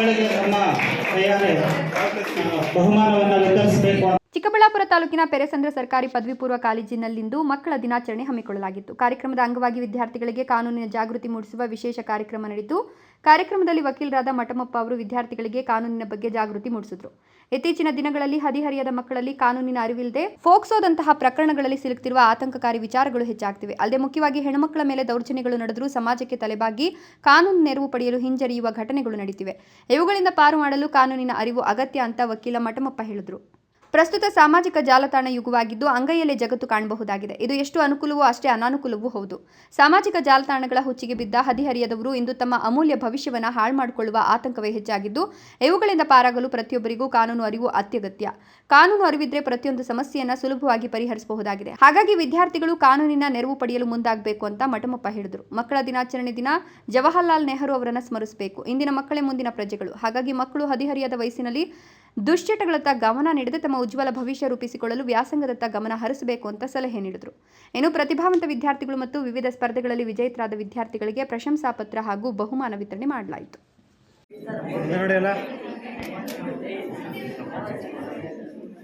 ಮಕ್ಕಳಿಗೆ ನಮ್ಮ ಕೈಯಾರೆ ಬಹುಮಾನವನ್ನು ವಿತರಿಸಬೇಕು ಅಂತ ಚಿಕ್ಕಬಳ್ಳಾಪುರ ತಾಲೂಕಿನ ಪೆರೆಸಂದ್ರ ಸರ್ಕಾರಿ ಪದವಿ ಪೂರ್ವ ಕಾಲೇಜಿನಲ್ಲಿಂದು ಮಕ್ಕಳ ದಿನಾಚರಣೆ ಹಮ್ಮಿಕೊಳ್ಳಲಾಗಿತ್ತು. ಕಾರ್ಯಕ್ರಮದ ಅಂಗವಾಗಿ ವಿದ್ಯಾರ್ಥಿಗಳಿಗೆ ಕಾನೂನಿನ ಜಾಗೃತಿ ಮೂಡಿಸುವ ವಿಶೇಷ ಕಾರ್ಯಕ್ರಮ ನಡೆಯಿತು. ಕಾರ್ಯಕ್ರಮದಲ್ಲಿ ವಕೀಲರಾದ ಮಠಮಪ್ಪ ಅವರು ವಿದ್ಯಾರ್ಥಿಗಳಿಗೆ ಕಾನೂನಿನ ಬಗ್ಗೆ ಜಾಗೃತಿ ಮೂಡಿಸಿದರು. ಇತ್ತೀಚಿನ ದಿನಗಳಲ್ಲಿ ಹದಿಹರಿಯದ ಮಕ್ಕಳಲ್ಲಿ ಕಾನೂನಿನ ಅರಿವಿಲ್ಲದೆ ಫೋಕ್ಸೋದಂತಹ ಪ್ರಕರಣಗಳಲ್ಲಿ ಸಿಲುಕ್ತಿರುವ ಆತಂಕಕಾರಿ ವಿಚಾರಗಳು ಹೆಚ್ಚಾಗ್ತಿವೆ. ಅಲ್ಲದೆ ಮುಖ್ಯವಾಗಿ ಹೆಣ್ಣುಮಕ್ಕಳ ಮೇಲೆ ದೌರ್ಜನ್ಯಗಳು ನಡೆದರೂ ಸಮಾಜಕ್ಕೆ ತಲೆಬಾಗಿ ಕಾನೂನು ನೆರವು ಪಡೆಯಲು ಹಿಂಜರಿಯುವ ಘಟನೆಗಳು ನಡೆಯುತ್ತಿವೆ ಇವುಗಳಿಂದ ಪಾರು ಮಾಡಲು ಕಾನೂನಿನ ಅರಿವು ಅಗತ್ಯ ಅಂತ ವಕೀಲ ಮಠಮಪ್ಪ ಹೇಳಿದರು. ಪ್ರಸ್ತುತ ಸಾಮಾಜಿಕ ಜಾಲತಾಣ ಯುಗವಾಗಿದ್ದು ಅಂಗೈಯಲ್ಲೇ ಜಗತ್ತು ಕಾಣಬಹುದಾಗಿದೆ. ಇದು ಎಷ್ಟು ಅನುಕೂಲವೋ ಅಷ್ಟೇ ಅನಾನುಕೂಲವೂ ಹೌದು. ಸಾಮಾಜಿಕ ಜಾಲತಾಣಗಳ ಹುಚ್ಚಿಗೆ ಬಿದ್ದ ಹದಿಹರಿಯದವರು ಇಂದು ತಮ್ಮ ಅಮೂಲ್ಯ ಭವಿಷ್ಯವನ್ನು ಹಾಳು ಮಾಡಿಕೊಳ್ಳುವ ಆತಂಕವೇ ಹೆಚ್ಚಾಗಿದ್ದು, ಇವುಗಳಿಂದ ಪಾರಾಗಲು ಪ್ರತಿಯೊಬ್ಬರಿಗೂ ಕಾನೂನು ಅರಿವು ಅತ್ಯಗತ್ಯ. ಕಾನೂನು ಅರಿವಿದ್ರೆ ಪ್ರತಿಯೊಂದು ಸಮಸ್ಯೆಯನ್ನು ಸುಲಭವಾಗಿ ಪರಿಹರಿಸಬಹುದಾಗಿದೆ. ಹಾಗಾಗಿ ವಿದ್ಯಾರ್ಥಿಗಳು ಕಾನೂನಿನ ನೆರವು ಪಡೆಯಲು ಮುಂದಾಗಬೇಕು ಅಂತ ಮಠಮಪ್ಪ ಹೇಳಿದರು. ಮಕ್ಕಳ ದಿನಾಚರಣೆ ದಿನ ಜವಾಹರ್ಲಾಲ್ ನೆಹರು ಅವರನ್ನು ಸ್ಮರಿಸಬೇಕು. ಇಂದಿನ ಮಕ್ಕಳೇ ಮುಂದಿನ ಪ್ರಜೆಗಳು. ಹಾಗಾಗಿ ಮಕ್ಕಳು ಹದಿಹರಿಯದ ವಯಸ್ಸಿನಲ್ಲಿ ದುಶ್ಚಟಗಳತ್ತ ಗಮನ ನೀಡದೆ ತಮ್ಮ ಉಜ್ವಲ ಭವಿಷ್ಯ ರೂಪಿಸಿಕೊಳ್ಳಲು ವ್ಯಾಸಂಗದತ್ತ ಗಮನ ಹರಿಸಬೇಕು ಅಂತ ಸಲಹೆ ನೀಡಿದರು. ಇನ್ನು ಪ್ರತಿಭಾವಂತ ವಿದ್ಯಾರ್ಥಿಗಳು ಮತ್ತು ವಿವಿಧ ಸ್ಪರ್ಧೆಗಳಲ್ಲಿ ವಿಜೇತರಾದ ವಿದ್ಯಾರ್ಥಿಗಳಿಗೆ ಪ್ರಶಂಸಾ ಪತ್ರ ಹಾಗೂ ಬಹುಮಾನ ವಿತರಣೆ ಮಾಡಲಾಯಿತು.